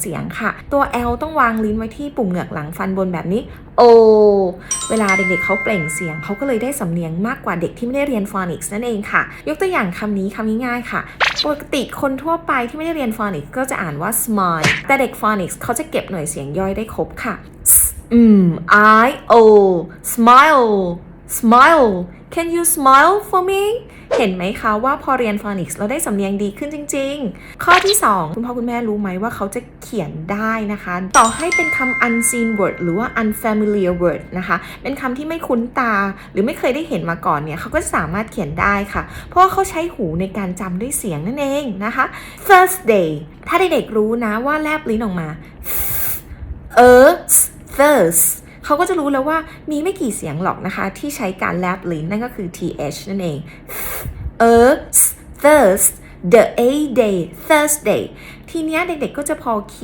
เสียงค่ะ ตัว L ต้องวางลิ้นไว้ที่ปุ่มเหงือกหลังฟันบนแบบนี้ O เวลาเด็กๆเขาเปล่งเสียง เขาก็เลยได้สำเนียงมากกว่าเด็กที่ไม่ได้เรียนฟอนิกส์นั่นเองค่ะ ยกตัวอย่างคำนี้คำง่ายๆค่ะ ปกติคนทั่วไปที่ไม่ได้เรียนฟอนิกส์ก็จะอ่านว่า smile แต่เด็กฟอนิกส์เขาจะเก็บหน่วยเสียงย่อยได้ครบค่ะอืม I O smile smile can you smile for me เห็นไหมคะว่าพอเรียนฟอนิกส์เราได้สำเนียงดีขึ้นจริง ๆ ข้อที่ 2 คุณพ่อคุณแม่รู้ไหมว่าเขาจะเขียนได้นะคะ ต่อให้เป็นคำ unseen word หรือว่า unfamiliar word นะคะ เป็นคำที่ไม่คุ้นตา หรือไม่เคยได้เห็นมาก่อนเนี่ยเขาก็สามารถเขียนได้ค่ะ เพราะว่าเขาใช้หูในการจำด้วยเสียงนั่นเองนะคะ Thursday ถ้าเด็กๆรู้นะว่าแลบลิ้นออกมา เออ thirst เขาก็จะรู้แล้วว่ามีไม่กี่เสียงหรอกนะคะ ที่ใช้การแลบลิ้นนั่นก็คือ th นั่นเอง เออ thirst the a day Thursday ทีเนี้ยเด็กๆก็จะพอเขียน